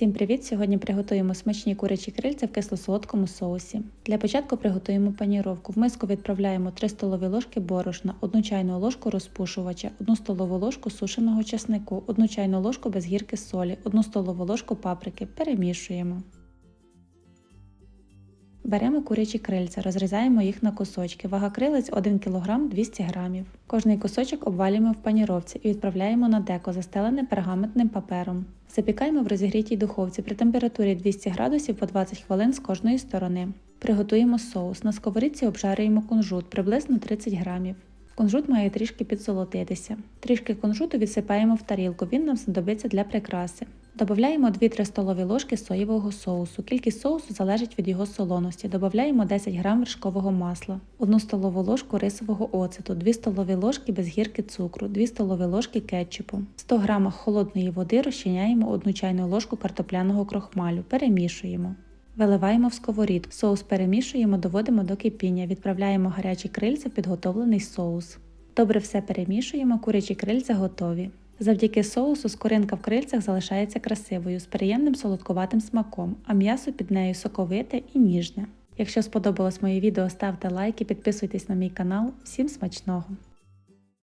Всім привіт! Сьогодні приготуємо смачні курячі крильця в кисло-солодкому соусі. Для початку приготуємо паніровку. В миску відправляємо 3 столові ложки борошна, 1 чайну ложку розпушувача, 1 столову ложку сушеного часнику, 1 чайну ложку без гірки солі, 1 столову ложку паприки. Перемішуємо. Беремо курячі крильця, розрізаємо їх на кусочки. Вага крилець 1 кг 200 г. Кожний кусочок обвалюємо в паніровці і відправляємо на деко, застелене пергаментним папером. Запікаємо в розігрітій духовці при температурі 200 градусів по 20 хвилин з кожної сторони. Приготуємо соус. На сковорідці обжарюємо кунжут приблизно 30 грамів. Кунжут має трішки підсолотитися. Трішки кунжуту відсипаємо в тарілку, він нам знадобиться для прикраси. Додаємо 2-3 столові ложки соєвого соусу. Кількість соусу залежить від його солоності. Додаємо 10 г вершкового масла, 1 столову ложку рисового оцету, 2 столові ложки без гірки цукру, 2 столові ложки кетчупу. 100 г холодної води розчиняємо 1 чайну ложку картопляного крохмалю. Перемішуємо. Виливаємо в сковорідку. Соус перемішуємо, доводимо до кипіння. Відправляємо гарячі крильця в підготовлений соус. Добре все перемішуємо, курячі крильця готові. Завдяки соусу скоринка в крильцях залишається красивою, з приємним солодкуватим смаком, а м'ясо під нею соковите і ніжне. Якщо сподобалось моє відео, ставте лайк і підписуйтесь на мій канал. Всім смачного!